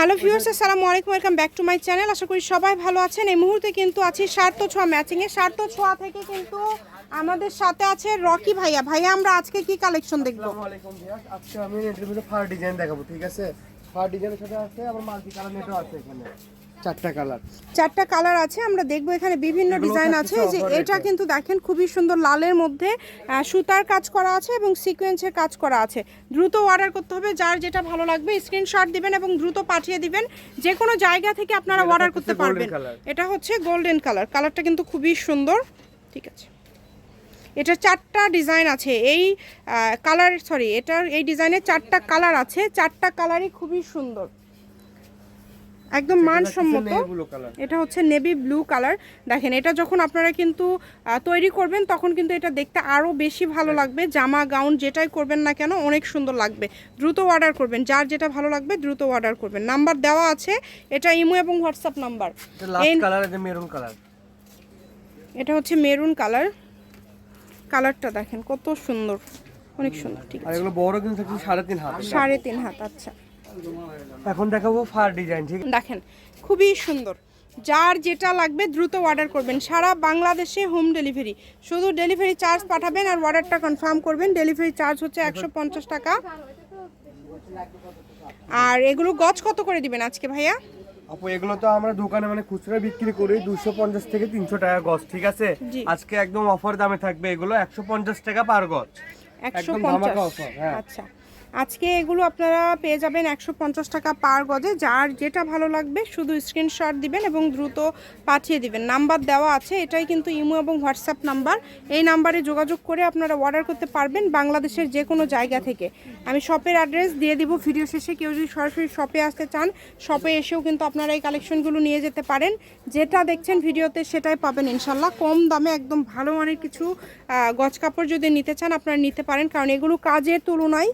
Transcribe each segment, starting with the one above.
Hello viewers, আসসালামু আলাইকুম, welcome back to my channel. আশা করি সবাই ভালো আছেন। এই মুহূর্তে কিন্তু আছি সার্থ ছোঁয়া ম্যাচিংয়ে। সার্থ ছোঁয়া থেকে কিন্তু আমাদের সাথে আছে রকি ভাইয়া। ভাইয়া, আমরা আজকে কি কালেকশন দেখব? আজকে আমি নেটের মধ্যে ফার ডিজাইন দেখাবো, ঠিক আছে? ফার ডিজাইনের সাথে আছে, আবার মাল্টি কালার নেটও আছে এখানে। চারটা কালার। চারটা কালার আছে আমরা দেখব এখানে বিভিন্ন ডিজাইন আছে। যে এটা কিন্তু দেখেন খুবই সুন্দর লালের মধ্যে সুতার কাজ করা আছে এবং সিকোয়েন্সের কাজ করা আছে। দ্রুত অর্ডার করতে হবে যার যেটা ভালো লাগবে স্ক্রিনশট দিবেন এবং দ্রুত পাঠিয়ে দিবেন। যে কোনো জায়গা থেকে আপনারা অর্ডার করতে পারবেন। এটা হচ্ছে গোল্ডেন কালার কালারটা কিন্তু খুবই সুন্দর। ঠিক আছে। এটা চারটা ডিজাইন আছে। এই কালার সরি এটার এই ডিজাইনের চারটা কালার আছে। চারটা কালারই খুবই সুন্দর। একদম মানসম্মত। এটা হচ্ছে নেভি ব্লু কালার। দেখেন এটা যখন আপনারা কিন্তু তৈরি করবেন তখন কিন্তু এটা দেখতে আরও বেশি ভালো লাগবে। জামা গাউন যেটাই করবেন না কেন অনেক সুন্দর লাগবে। দ্রুত অর্ডার করবেন। যার যেটা ভালো লাগবে দ্রুত অর্ডার করবেন। নাম্বার দেওয়া আছে এটা ইমো এবং হোয়াটসঅ্যাপ নাম্বার। মেরুন কালার এটা হচ্ছে মেরুন কালার। কালারটা দেখেন কত সুন্দর। অনেক সুন্দর ঠিক আছে। এগুলো বড় কিন্তু সাড়ে তিন হাত। সাড়ে তিন হাত আচ্ছা। এখন দেখাবো ফার ডিজাইন ঠিক দেখেন খুবই সুন্দর। যার যেটা লাগবে দ্রুত অর্ডার করবেন। সারা বাংলাদেশে হোম ডেলিভারি শুধু ডেলিভারি চার্জ পাঠাবেন আর অর্ডারটা কনফার্ম করবেন। ডেলিভারি চার্জ হচ্ছে একশো পঞ্চাশ টাকা। আর এগুলো গজ কত করে দিবেন আজকে ভাইয়া? আপু এগুলো তো আমরা দোকানে মানে খুচরা বিক্রি করি। দুশো পঞ্চাশ থেকে তিনশো টাকা গজ ঠিক আছে? আজকে একদম অফার দামে থাকবে এগুলো একশো পঞ্চাশ টাকা পার গজ। একশো একদম ধামাকা offer, হ্যাঁ। আচ্ছা। আজকে এগুলো আপনারা পেয়ে যাবেন একশো পঞ্চাশ টাকা পার গজে। যার যেটা ভালো লাগবে শুধু স্ক্রিনশট দিবেন এবং দ্রুত পাঠিয়ে দিবেন। নাম্বার দেওয়া আছে, এটাই কিন্তু ইমো এবং হোয়াটসঅ্যাপ নাম্বার। এই নাম্বারে যোগাযোগ করে আপনারা অর্ডার করতে পারবেন বাংলাদেশের যে কোনো জায়গা থেকে। আমি শপের অ্যাড্রেস দিয়ে দিব ভিডিও শেষে। কেউ যদি সরাসরি শপে আসতে চান শপে এসেও কিন্তু আপনারা এই কালেকশনগুলো নিয়ে যেতে পারেন। যেটা দেখছেন ভিডিওতে সেটাই পাবেন ইনশাল্লাহ। কম দামে একদম ভালো মানের কিছু গজ কাপড় যদি নিতে চান, আপনারা নিতে পারেন। কারণ এগুলো কাজের তুলনায়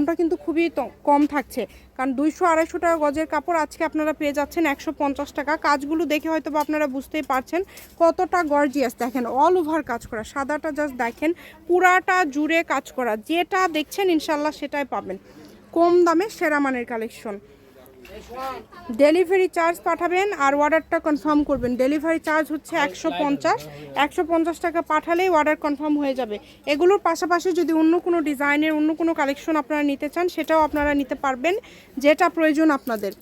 দামটা কিন্তু খুবই কম থাকছে। কারণ দুইশো, আড়াইশো টাকা গজের কাপড় আজকে আপনারা পেয়ে যাচ্ছেন একশো পঞ্চাশ টাকা। কাজগুলো দেখে হয়তো আপনারা বুঝতেই পারছেন কতটা গর্জিয়াস দেখেন অল ওভার কাজ করা, সাদাটা জাস্ট দেখেন, পুরাটা জুড়ে কাজ করা। যেটা দেখছেন ইনশাল্লাহ সেটাই পাবেন। কম দামে সেরা মানের কালেকশন ডেলিভারি চার্জ পাঠাবেন আর অর্ডারটা কনফার্ম করবেন। ডেলিভারি চার্জ হচ্ছে একশো পঞ্চাশ। একশো পঞ্চাশ টাকা পাঠালেই অর্ডার কনফার্ম হয়ে যাবে। এগুলোর পাশাপাশি যদি অন্য কোনো ডিজাইনের অন্য কোনো কালেকশন আপনারা নিতে চান, সেটাও আপনারা নিতে পারবেন, যেটা প্রয়োজন আপনাদের।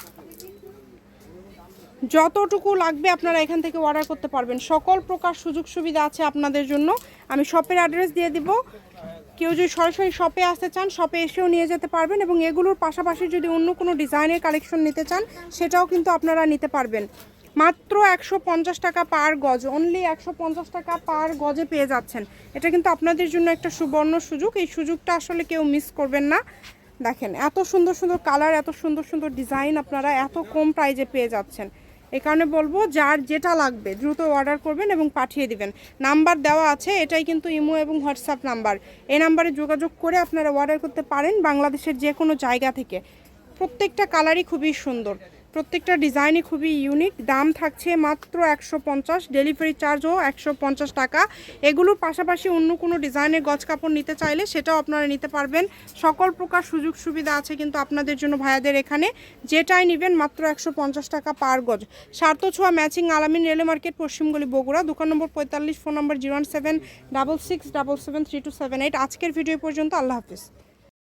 যতটুকু লাগবে আপনারা এখান থেকে অর্ডার করতে পারবেন। সকল প্রকার সুযোগ সুবিধা আছে আপনাদের জন্য। আমি শপের অ্যাড্রেস দিয়ে দিব। কেউ যদি সরাসরি শপে আসতে চান শপে এসেও নিয়ে যেতে পারবেন এবং এগুলোর পাশাপাশি যদি অন্য কোনো ডিজাইনের কালেকশন নিতে চান, সেটাও কিন্তু আপনারা নিতে পারবেন। মাত্র একশো পঞ্চাশ টাকা পার গজ অনলি একশো পঞ্চাশ টাকা পার গজে পেয়ে যাচ্ছেন। এটা কিন্তু আপনাদের জন্য একটা সুবর্ণ সুযোগ। এই সুযোগটা আসলে কেউ মিস করবেন না। দেখেন, এত সুন্দর সুন্দর কালার এত সুন্দর সুন্দর ডিজাইন আপনারা এত কম প্রাইজে পেয়ে যাচ্ছেন। এই কারণে বলব, যার যেটা লাগবে দ্রুত অর্ডার করবেন এবং পাঠিয়ে দিবেন। নাম্বার দেওয়া আছে, এটাই কিন্তু ইমো এবং হোয়াটসঅ্যাপ নাম্বার এই নাম্বারে যোগাযোগ করে আপনারা অর্ডার করতে পারেন বাংলাদেশের যে কোনো জায়গা থেকে। প্রত্যেকটা কালারই খুবই সুন্দর। প্রত্যেকটা ডিজাইনই খুবই ইউনিক দাম থাকছে মাত্র একশো পঞ্চাশ ডেলিভারি চার্জও একশো পঞ্চাশ টাকা। এগুলোর পাশাপাশি অন্য কোনো ডিজাইনের গজ কাপড় নিতে চাইলে সেটাও আপনারা নিতে পারবেন। সকল প্রকার সুযোগ সুবিধা আছে কিন্তু আপনাদের জন্য ভাইয়াদের এখানে। যেটাই নেবেন মাত্র একশো পঞ্চাশ টাকা পার গজ। সার্থ ছোঁয়া ম্যাচিং আলামিন রেল মার্কেট, পশ্চিমগুলি বগুড়া, দোকান নম্বর পঁয়তাল্লিশ, phone number zero one seven, double six, double seven, three two seven eight. আজকের ভিডিও পর্যন্ত আল্লাহ হাফিজ।